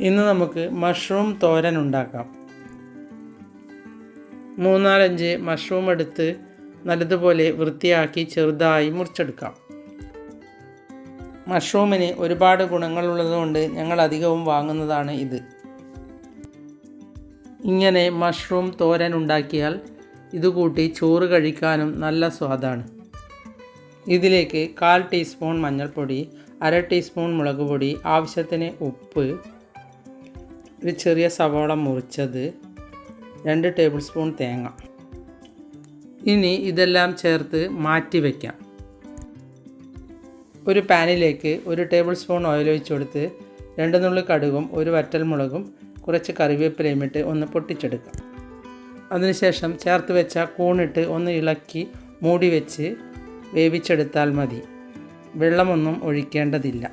ഇന്ന് നമുക്ക് മഷ്റൂം തോരൻ ഉണ്ടാക്കാം. മൂന്നാലഞ്ച് മഷ്റൂം എടുത്ത് നല്ലതുപോലെ വൃത്തിയാക്കി ചെറുതായി മുറിച്ചെടുക്കാം. മഷ്റൂമിന് ഒരുപാട് ഗുണങ്ങളുള്ളതുകൊണ്ട് ഞങ്ങൾ അധികവും വാങ്ങുന്നതാണ് ഇത്. ഇങ്ങനെ മഷ്റൂം തോരൻ ഉണ്ടാക്കിയാൽ ഇത് കൂട്ടി ചോറ് കഴിക്കാനും നല്ല സ്വാദാണ്. ഇതിലേക്ക് കാൽ ടീസ്പൂൺ മഞ്ഞൾപ്പൊടി അര ടീസ്പൂൺ മുളക് പൊടി ആവശ്യത്തിന് ഉപ്പ് ഒരു ചെറിയ സവാള മുറിച്ചത് രണ്ട് ടേബിൾ സ്പൂൺ തേങ്ങ. ഇനി ഇതെല്ലാം ചേർത്ത് മാറ്റി വയ്ക്കാം ഒരു പാനിലേക്ക് ഒരു ടേബിൾ സ്പൂൺ ഓയിൽ ഒഴിച്ച് കൊടുത്ത് രണ്ട് നുള്ളി കടുകും ഒരു വറ്റൽമുളകും കുറച്ച് കറിവേപ്പിലയും ഇട്ട് ഒന്ന് പൊട്ടിച്ചെടുക്കാം. അതിനുശേഷം ചേർത്ത് വെച്ച കൂണിട്ട് ഒന്ന് ഇളക്കി മൂടി വെച്ച് വേവിച്ചെടുത്താൽ മതി. വെള്ളമൊന്നും ഒഴിക്കേണ്ടതില്ല.